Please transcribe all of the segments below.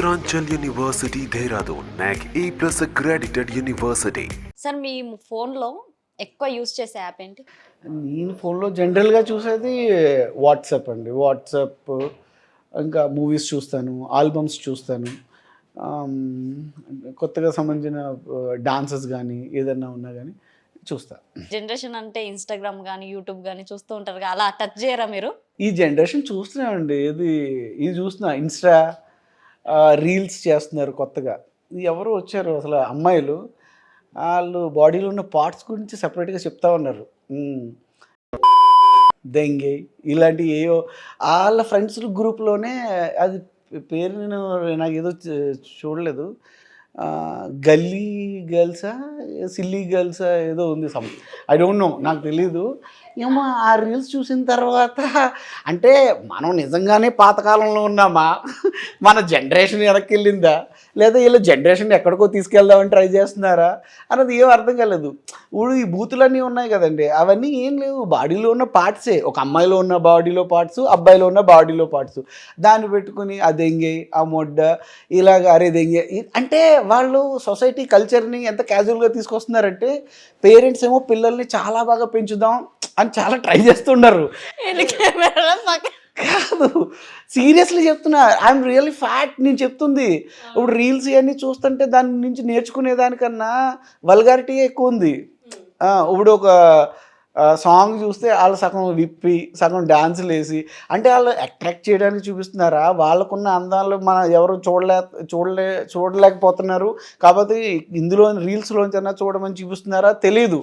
Uttaranchal University, Dehradun, NAC A plus accredited university. Sir మీ ఫోన్లో ఎక్కువ use చేసే app ఏంటి? నేను ఫోన్లో జనరల్గా చూసేది వాట్సాప్ అండి. వాట్సాప్ ఇంకా మూవీస్ చూస్తాను ఆల్బమ్స్ చూస్తాను. కొత్తగా సంబంధించిన డాన్సెస్ కానీ ఏదన్నా ఉన్నా కానీ చూస్తా. జనరేషన్ అంటే ఇన్స్టాగ్రామ్ కానీ యూట్యూబ్ కానీ చూస్తూ ఉంటారు అలా టచ్ చేయరా మీరు? ఈ జనరేషన్ చూస్తున్నామండి. ఇది ఇది చూస్తున్నా. ఇన్స్టా రీల్స్ చేస్తున్నారు కొత్తగా. ఎవరు వచ్చారు అసలు? అమ్మాయిలు. వాళ్ళు బాడీలో ఉన్న పార్ట్స్ గురించి సపరేట్గా చెప్తా ఉన్నారు. దెంగే. ఇలాంటి ఏవో వాళ్ళ ఫ్రెండ్స్ గ్రూప్లోనే అది పేరు నేను నాకు ఏదో చూడలేదు. గల్లీ గర్ల్సా సిల్లీ గర్ల్సా ఏదో ఉంది సమ్ ఐ డోంట్ నో నాకు తెలీదు. ఏమో ఆ రీల్స్ చూసిన తర్వాత అంటే మనం నిజంగానే పాతకాలంలో ఉన్నామా? మన జనరేషన్ వెనక్కి వెళ్ళిందా? లేదా వీళ్ళ జనరేషన్ ఎక్కడికో తీసుకెళ్దామని ట్రై చేస్తున్నారా అన్నది ఏం అర్థం కాలేదు. ఇప్పుడు ఈ బూతులన్నీ ఉన్నాయి కదండి. అవన్నీ ఏం లేవు. బాడీలో ఉన్న పార్ట్సే ఒక అమ్మాయిలో ఉన్న బాడీలో పార్ట్స్ అబ్బాయిలో ఉన్న బాడీలో పార్ట్స్ దాన్ని పెట్టుకుని ఆ దెంగే ఆ మొడ్డ ఇలాగ అరే దెంగే. అంటే వాళ్ళు సొసైటీ కల్చర్ని ఎంత క్యాజువల్గా తీసుకొస్తున్నారంటే పేరెంట్స్ ఏమో పిల్లల్ని చాలా బాగా పెంచుదాం అని చాలా ట్రై చేస్తున్నారు కాదు. సీరియస్లీ చెప్తున్నా. ఐఎమ్ రియల్లీ ఫ్యాక్ట్ నేను చెప్తుంది. ఇప్పుడు రీల్స్ ఇవన్నీ చూస్తుంటే దాని నుంచి నేర్చుకునే దానికన్నా వల్గారిటీ ఎక్కువ ఉంది. ఆ, ఇప్పుడు ఒక సాంగ్ చూస్తే వాళ్ళు సగం విప్పి సగం డాన్సులు వేసి అంటే వాళ్ళు అట్రాక్ట్ చేయడానికి చూపిస్తున్నారా? వాళ్ళకున్న అందాలు మన ఎవరు చూడలే చూడలే చూడలేకపోతున్నారు. కాకపోతే ఇందులో రీల్స్లోంచైనా చూడమని చూపిస్తున్నారా? తెలీదు.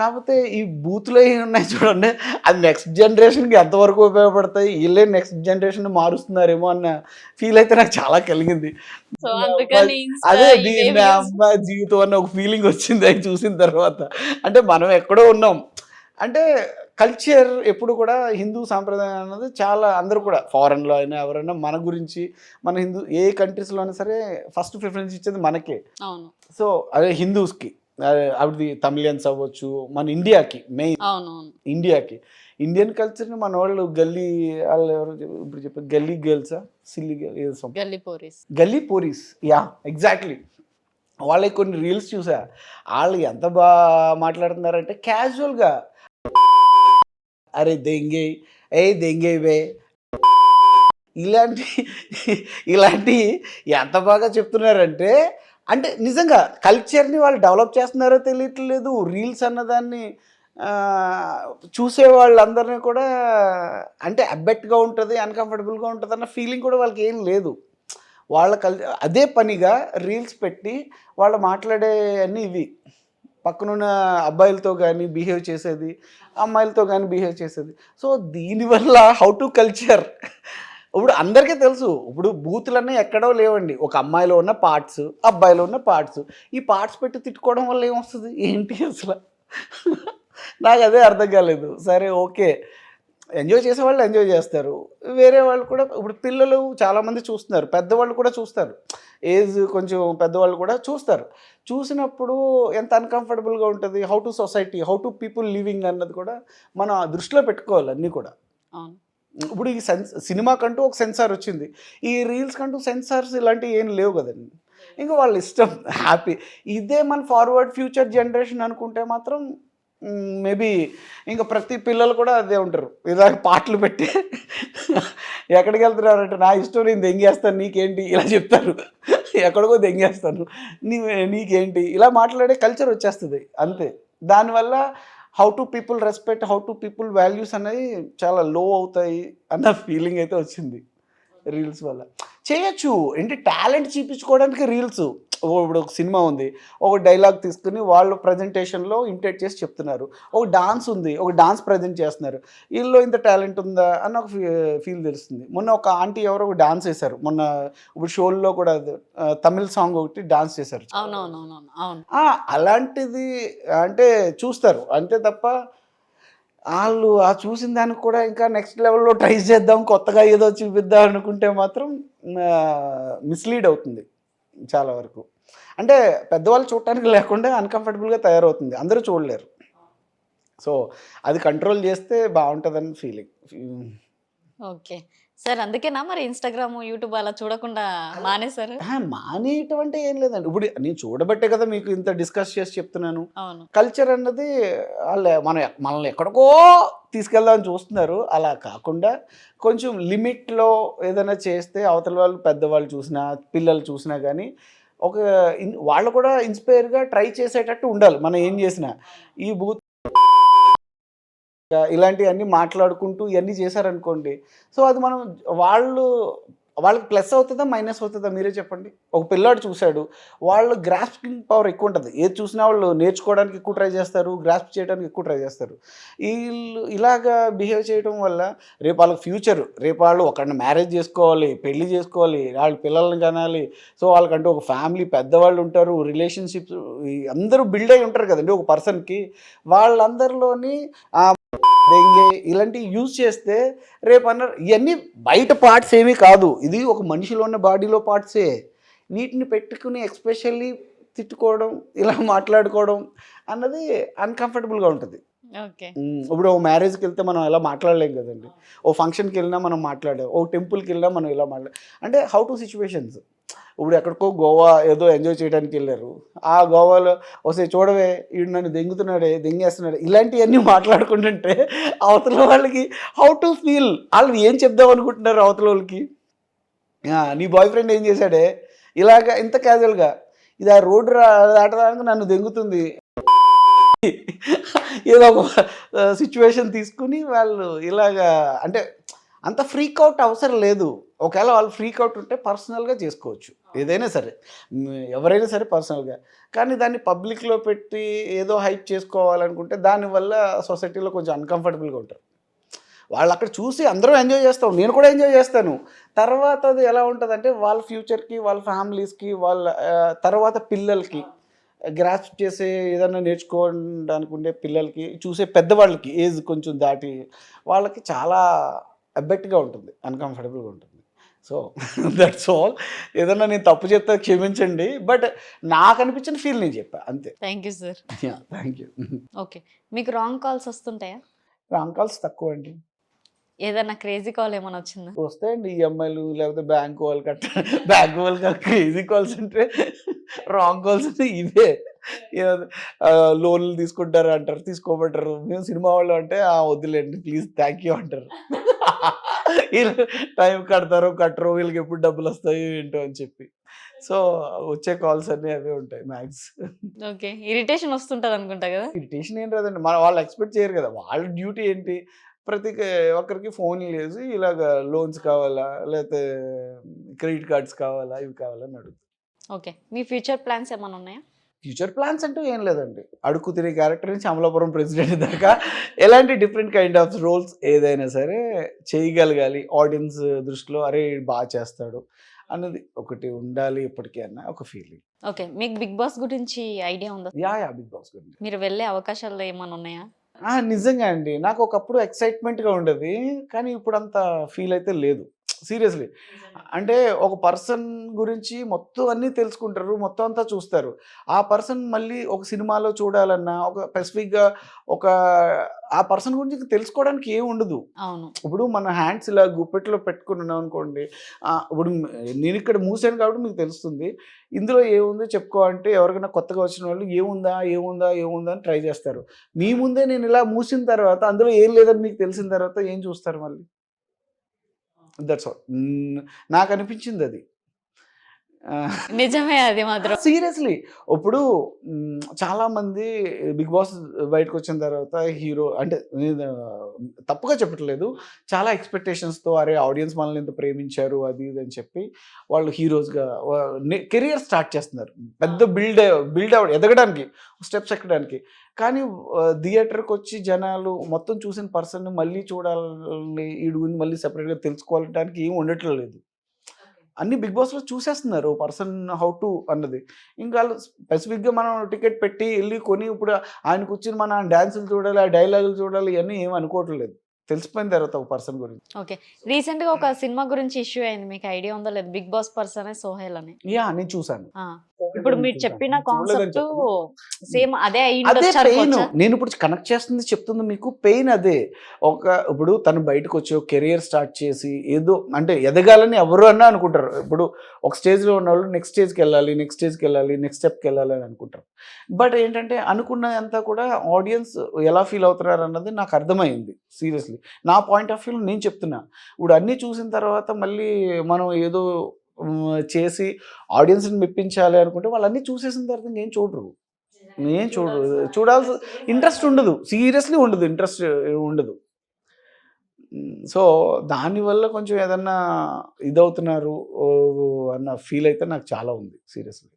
కాకపోతే ఈ బూత్లో ఏమి ఉన్నాయి చూడండి. అది నెక్స్ట్ జనరేషన్కి ఎంతవరకు ఉపయోగపడతాయి? వీళ్ళే నెక్స్ట్ జనరేషన్ మారుస్తున్నారేమో అన్న ఫీల్ అయితే నాకు చాలా కలిగింది. అదే దీని. అమ్మాయి జీవితం అన్న ఒక ఫీలింగ్ వచ్చింది అది చూసిన తర్వాత. అంటే మనం ఎక్కడో ఉన్నాం. అంటే కల్చర్ ఎప్పుడు కూడా హిందూ సాంప్రదాయం అన్నది చాలా అందరూ కూడా ఫారెన్లో అయినా ఎవరైనా మన గురించి మన హిందూ ఏ కంట్రీస్లో అయినా సరే ఫస్ట్ ప్రిఫరెన్స్ ఇచ్చేది మనకే. సో అదే హిందూస్కి అవి తమిళియన్స్ అవ్వచ్చు మన ఇండియాకి మెయిన్ ఇండియాకి. ఇండియన్ కల్చర్ని మన వాళ్ళు గల్లీ వాళ్ళు ఎవరు ఇప్పుడు చెప్పారు గల్లీ గర్ల్సా సిల్లీ గర్ల్స్ గల్లీ పోరీస్. గల్లీ పూరీస్ యా ఎగ్జాక్ట్లీ వాళ్ళకి కొన్ని రీల్స్ చూసా. వాళ్ళు ఎంత బాగా మాట్లాడుతున్నారంటే క్యాజువల్గా అరే దెంగే ఏ దెంగేవే ఇలాంటి ఇలాంటి ఎంత బాగా చెప్తున్నారంటే అంటే నిజంగా కల్చర్ని వాళ్ళు డెవలప్ చేస్తున్నారో తెలియట్లేదు రీల్స్ అన్నదాన్ని చూసే వాళ్ళందరినీ కూడా అంటే అబ్బెట్గా ఉంటుంది అన్కంఫర్టబుల్గా ఉంటుంది అన్న ఫీలింగ్ కూడా వాళ్ళకి ఏం లేదు. వాళ్ళ కల్ అదే పనిగా రీల్స్ పెట్టి వాళ్ళు మాట్లాడే అన్నీ ఇవి. పక్కనున్న అబ్బాయిలతో కానీ బిహేవ్ చేసేది అమ్మాయిలతో కానీ బిహేవ్ చేసేది. సో దీనివల్ల హౌ టు కల్చర్ ఇప్పుడు అందరికీ తెలుసు. ఇప్పుడు బూతులన్నీ ఎక్కడో లేవండి. ఒక అమ్మాయిలో ఉన్న పార్ట్స్ అబ్బాయిలో ఉన్న పార్ట్స్ ఈ పార్ట్స్ పెట్టి తిట్టుకోవడం వల్ల ఏమొస్తుంది? ఏంటి అసలు? నాకు అదే అర్థం కాలేదు. సరే ఓకే. ఎంజాయ్ చేసే వాళ్ళు ఎంజాయ్ చేస్తారు. వేరే వాళ్ళు కూడా ఇప్పుడు పిల్లలు చాలామంది చూస్తున్నారు. పెద్దవాళ్ళు కూడా చూస్తారు. ఏజ్ కొంచెం పెద్దవాళ్ళు కూడా చూస్తారు. చూసినప్పుడు ఎంత అన్కంఫర్టబుల్గా ఉంటుంది how to society how to people living అన్నది కూడా మనం దృష్టిలో పెట్టుకోవాలి అన్నీ కూడా. ఇప్పుడు ఈ సెన్స్ సినిమా కంటూ ఒక సెన్సార్ వచ్చింది. ఈ రీల్స్ కంటూ సెన్సార్స్ ఇలాంటివి ఏం లేవు కదండి. ఇంకా వాళ్ళ ఇష్టం హ్యాపీ ఇదే మన ఫార్వర్డ్ ఫ్యూచర్ జనరేషన్ అనుకుంటే మాత్రం మేబీ ఇంకా ప్రతి పిల్లలు కూడా అదే ఉంటారు. ఇలాగ పాటలు పెట్టి ఎక్కడికి వెళ్తున్నారంటే నా ఇష్టం నేను దెంగేస్తాను నీకేంటి? ఇలా చెప్తారు. ఎక్కడికో దెంగేస్తాను. నీ నీకేంటి? ఇలా మాట్లాడే కల్చర్ వచ్చేస్తుంది అంతే. దానివల్ల how to people respect how to people values అనేవి చాలా లో అవుతాయి అన్న ఫీలింగ్ అయితే వచ్చింది. రీల్స్ వల్ల. చేయొచ్చు. ఏంటి? టాలెంట్ చూపించుకోవడానికి రీల్స్. ఇప్పుడు ఒక సినిమా ఉంది. ఒక డైలాగ్ తీసుకుని వాళ్ళు ప్రజెంటేషన్లో ఇంటేట్ చేసి చెప్తున్నారు. ఒక డాన్స్ ఉంది. ఒక డాన్స్ ప్రజెంట్ చేస్తున్నారు. వీళ్ళలో ఇంత టాలెంట్ ఉందా? అన్న ఒక ఫీల్ తెలుస్తుంది. మొన్న ఒక ఆంటీ ఎవరో ఒక డాన్స్ చేశారు మొన్న ఇప్పుడు షోల్లో కూడా తమిళ్ సాంగ్ ఒకటి డాన్స్ చేశారు. అలాంటిది అంటే చూస్తారు. అంతే తప్ప వాళ్ళు ఆ చూసిన దానికి కూడా ఇంకా నెక్స్ట్ లెవెల్లో ట్రై చేద్దాం కొత్తగా ఏదో చూపిద్దాం అనుకుంటే మాత్రం మిస్లీడ్ అవుతుంది చాలా వరకు. అంటే పెద్దవాళ్ళు చూడటానికి లేకుండా అన్కంఫర్టబుల్గా తయారవుతుంది. అందరూ చూడలేరు. సో అది కంట్రోల్ చేస్తే బాగుంటుందని ఫీలింగ్ ఓకే. సార్ అందుకేనా మరి ఇన్స్టాగ్రామ్ యూట్యూబ్ అలా చూడకుండా మానేశారు? మానేయటం అంటే ఏం లేదండి. ఇప్పుడు నేను చూడబట్టే కదా మీకు ఇంత డిస్కస్ చేసి చెప్తున్నాను. కల్చర్ అన్నది వాళ్ళ మన మనల్ని ఎక్కడికో తీసుకెళ్దామని చూస్తున్నారు. అలా కాకుండా కొంచెం లిమిట్లో ఏదైనా చేస్తే అవతల వాళ్ళు పెద్దవాళ్ళు చూసినా పిల్లలు చూసినా కానీ ఒక వాళ్ళు కూడా ఇన్స్పైర్గా ట్రై చేసేటట్టు ఉండాలి. మనం ఏం చేసినా. ఈ బూత్ ఇలాంటివన్నీ మాట్లాడుకుంటూ ఇవన్నీ చేశారనుకోండి. సో అది మనం వాళ్ళు వాళ్ళకి ప్లస్ అవుతుందా మైనస్ అవుతుందా మీరే చెప్పండి. ఒక పిల్లాడు చూశాడు వాళ్ళు గ్రాస్పింగ్ పవర్ ఎక్కువ ఉంటుంది. ఏది చూసినా వాళ్ళు నేర్చుకోవడానికి ఎక్కువ ట్రై చేస్తారు గ్రాస్ప్ చేయడానికి ఎక్కువ ట్రై చేస్తారు. వీళ్ళు ఇలాగా బిహేవ్ చేయడం వల్ల రేపు వాళ్ళకి ఫ్యూచర్ రేపు వాళ్ళు ఒకరిని మ్యారేజ్ చేసుకోవాలి పెళ్ళి చేసుకోవాలి వాళ్ళ పిల్లల్ని కనాలి. సో వాళ్ళకంటూ ఒక ఫ్యామిలీ పెద్దవాళ్ళు ఉంటారు రిలేషన్షిప్స్ అందరూ బిల్డ్ అయి ఉంటారు కదండి ఒక పర్సన్కి వాళ్ళందరిలోని దెంగే ఇలాంటివి యూజ్ చేస్తే రేపు అన్నారు ఇవన్నీ బయట పార్ట్స్ ఏమీ కాదు. ఇది ఒక మనిషిలో ఉన్న బాడీలో పార్ట్సే. వీటిని పెట్టుకుని ఎక్స్పెషల్లీ తిట్టుకోవడం ఇలా మాట్లాడుకోవడం అన్నది అన్కంఫర్టబుల్గా ఉంటుంది. ఇప్పుడు ఓ మ్యారేజ్కి వెళ్తే మనం ఎలా మాట్లాడలేం కదండి. ఓ ఫంక్షన్కి వెళ్ళినా మనం మాట్లాడాం ఓ టెంపుల్కి వెళ్ళినా మనం ఇలా మాట్లాడ అంటే హౌ టు సిచ్యువేషన్స్. ఇప్పుడు ఎక్కడికో గోవా ఏదో ఎంజాయ్ చేయడానికి వెళ్ళారు. ఆ గోవాలో వస్తే చూడవే వీడు నన్ను దెంగుతున్నాడే దెంగేస్తున్నాడే ఇలాంటివన్నీ మాట్లాడుకుంటుంటే అవతల వాళ్ళకి హౌ టు ఫీల్ వాళ్ళు ఏం చెప్దాం అనుకుంటున్నారు అవతల వాళ్ళకి? నీ బాయ్ ఫ్రెండ్ ఏం చేశాడే? ఇలాగ ఇంత క్యాజువల్గా ఇది ఆ రోడ్డు దాటడానికి నన్ను దెంగుతుంది. ఏదో ఒక సిచ్యువేషన్ తీసుకుని వాళ్ళు ఇలాగా అంటే అంత ఫ్రీక్ అవుట్ అవసరం లేదు. ఒకవేళ వాళ్ళు ఫ్రీక్ అవుట్ ఉంటే పర్సనల్గా చేసుకోవచ్చు. ఏదైనా సరే. ఎవరైనా సరే పర్సనల్గా కానీ దాన్ని పబ్లిక్లో పెట్టి ఏదో హైప్ చేసుకోవాలనుకుంటే దానివల్ల సొసైటీలో కొంచెం అన్కంఫర్టబుల్గా ఉంటారు. వాళ్ళు అక్కడ చూసి అందరూ ఎంజాయ్ చేస్తాం నేను కూడా ఎంజాయ్ చేస్తాను. తర్వాత అది ఎలా ఉంటుందంటే వాళ్ళ ఫ్యూచర్కి వాళ్ళ ఫ్యామిలీస్కి వాళ్ళ తర్వాత పిల్లలకి గ్రాస్ప్ చేసే ఏదైనా నేర్చుకోవడానికి ఉండే పిల్లలకి చూసే పెద్దవాళ్ళకి ఏజ్ కొంచెం దాటి వాళ్ళకి చాలా అబ్బెట్గా ఉంటుంది అన్కంఫర్టబుల్గా ఉంటుంది. సో దట్స్ ఆల్ ఏదన్నా నేను తప్పు చెప్తే క్షమించండి బట్ నాకు అనిపించిన ఫీల్ నేను చెప్పా అంతే. Thank you sir thank you okay మీకు రాంగ్ కాల్స్ వస్తుంటాయా? రాంగ్ కాల్స్ తక్కువ అండి. ఏదైనా క్రేజీ కాల్ ఏమైనా వచ్చిందా? వస్తాయండి ఈఎంఐలు లేకపోతే బ్యాంక్ వాళ్ళు కట్ట బ్యాంక్ వాళ్ళు క్రేజీ కాల్స్ అంటే రాంగ్ కాల్స్ అంటే ఇవే. లోన్లు తీసుకుంటారు అంటారు తీసుకోమంటారు. మేము సినిమా వాళ్ళు అంటే "ఆ, వద్దులేండి ప్లీజ్ థ్యాంక్ యూ అంటారు. వీళ్ళు టైం కడతారో కట్టరో వీళ్ళకి ఎప్పుడు డబ్బులు వస్తాయో ఏంటో అని చెప్పి. సో వచ్చే కాల్స్ అన్నీ అవే ఉంటాయి మ్యాక్స్. ఓకే. ఇరిటేషన్ వస్తుంటది అనుకుంటా కదా? ఇరిటేషన్ ఏం రాదండి. మన వాళ్ళు ఎక్స్పెక్ట్ చేయరు కదా. వాళ్ళ డ్యూటీ ఏంటి? ప్రతి ఒక్కరికి ఫోన్ చేసి ఇలాగ లోన్స్ కావాలా? లేకపోతే క్రెడిట్ కార్డ్స్ కావాలా? ఇవి కావాలని అడుగుతారు. ఓకే. మీ ఫ్యూచర్ ప్లాన్స్ ఏమైనా ఉన్నాయా? ఫ్యూచర్ ప్లాన్స్ అంటూ ఏం లేదండి. అడుగు తినే క్యారెక్టర్ నుంచి అమలాపురం ప్రెసిడెంట్ దాకా ఎలాంటి డిఫరెంట్ కైండ్ ఆఫ్ రోల్స్ ఏదైనా సరే చేయగలగాలి. ఆడియన్స్ దృష్టిలో అరే బాగా చేస్తాడు అన్నది ఒకటి ఉండాలి ఇప్పటికీ అన్న ఒక ఫీలింగ్. ఓకే. మీకు బిగ్ బాస్ గురించి ఐడియా ఉందా? యా యా బిగ్ బాస్ గురించి. మీరు వెళ్ళే అవకాశాలు ఏమైనా ఉన్నాయా? నిజంగా అండి. నాకు ఒకప్పుడు ఎక్సైట్మెంట్గా ఉండేది కానీ ఇప్పుడు అంత ఫీల్ అయితే లేదు. సీరియస్లీ. అంటే ఒక పర్సన్ గురించి మొత్తం అన్నీ తెలుసుకుంటారు మొత్తం అంతా చూస్తారు. ఆ పర్సన్ మళ్ళీ ఒక సినిమాలో చూడాలన్నా ఒక స్పెసిఫిక్గా ఒక ఆ పర్సన్ గురించి తెలుసుకోవడానికి ఏం ఉండదు. అవును. ఇప్పుడు మన హ్యాండ్స్ ఇలా గుప్పెట్లో పెట్టుకుని ఉన్నాం అనుకోండి ఇప్పుడు నేను ఇక్కడ మూసాను కాబట్టి మీకు తెలుస్తుంది. ఇందులో ఏముందో చెప్పుకో అంటే ఎవరికైనా కొత్తగా వచ్చిన వాళ్ళు ఏముందా ఏముందా ఏముందా అని ట్రై చేస్తారు. మీ ముందే నేను ఇలా మూసిన తర్వాత అందులో ఏం లేదని మీకు తెలిసిన తర్వాత ఏం చూస్తారు మళ్ళీ? దట్స్ ఆల్ నాకు అనిపించింది అది. నిజమే అది మాత్రం. సీరియస్లీ. ఇప్పుడు చాలా మంది బిగ్ బాస్ బయటకు వచ్చిన తర్వాత హీరో అంటే తప్పుగా చెప్పట్లేదు. చాలా ఎక్స్పెక్టేషన్స్తో అరే ఆడియన్స్ మనల్ని ఎంత ప్రేమించారు అది ఇది అని చెప్పి వాళ్ళు హీరోస్గా కెరియర్ స్టార్ట్ చేస్తున్నారు. పెద్ద బిల్డ్ బిల్డ్ అవ ఎదగడానికి స్టెప్స్ ఎక్కడానికి. కానీ థియేటర్కి వచ్చి జనాలు మొత్తం చూసిన పర్సన్ మళ్ళీ చూడాలి వీడి గురించి మళ్ళీ సెపరేట్గా తెలుసుకోవడానికి ఏం ఉండట్లేదు. అన్ని బిగ్ బాస్లో చూసేస్తున్నారు పర్సన్ హౌ టు అన్నది. ఇంకా స్పెసిఫిక్గా మనం టికెట్ పెట్టి వెళ్ళి కొని ఇప్పుడు ఆయన కూర్చుని మన డ్యాన్సులు చూడాలి ఆ డైలాగులు చూడాలి ఇవన్నీ ఏం అనుకోవట్లేదు. తెలిసిపోయిన తర్వాత ఒక పర్సన్ గురించి. ఓకే. రీసెంట్గా ఒక సినిమా గురించి ఇష్యూ అయింది. మీకు ఐడియా ఉందో? లేదు బిగ్ బాస్ పర్సన్ సోహెల్ అని. యా నేను చూశాను. ఆ, ఇప్పుడు మీరు చెప్పిన కాన్సెప్ట్ సేమ్ అదే అదే పెయిన్? నేను ఇప్పుడు కనెక్ట్ చేస్తుంది చెప్తుంది మీకు పెయిన్ అదే. ఒక ఇప్పుడు తను బయటకు వచ్చి కెరియర్ స్టార్ట్ చేసి ఏదో అంటే ఎదగాలని ఎవరు అన్నా అనుకుంటారు. ఇప్పుడు ఒక స్టేజ్లో ఉన్న వాళ్ళు నెక్స్ట్ స్టేజ్కి వెళ్ళాలి నెక్స్ట్ స్టేజ్కి వెళ్ళాలి నెక్స్ట్ స్టెప్కి వెళ్ళాలి అని అనుకుంటారు. బట్ ఏంటంటే అనుకున్నదంతా కూడా ఆడియన్స్ ఎలా ఫీల్ అవుతున్నారు అన్నది నాకు అర్థమైంది సీరియస్లీ నా పాయింట్ ఆఫ్ వ్యూలో నేను చెప్తున్నా. ఇప్పుడు అన్నీ చూసిన తర్వాత మళ్ళీ మనం ఏదో చేసి ఆడియన్స్ని మెప్పించాలి అనుకుంటే వాళ్ళన్నీ చూసేసిన తర్వాత ఇంకేం చూడరు. ఏం చూడరు. చూడాల్సి ఇంట్రెస్ట్ ఉండదు. సీరియస్లీ ఉండదు. ఇంట్రెస్ట్ ఉండదు. సో దానివల్ల కొంచెం ఏదన్నా ఇదవుతున్నారు అన్న ఫీల్ అయితే నాకు చాలా ఉంది సీరియస్లీ.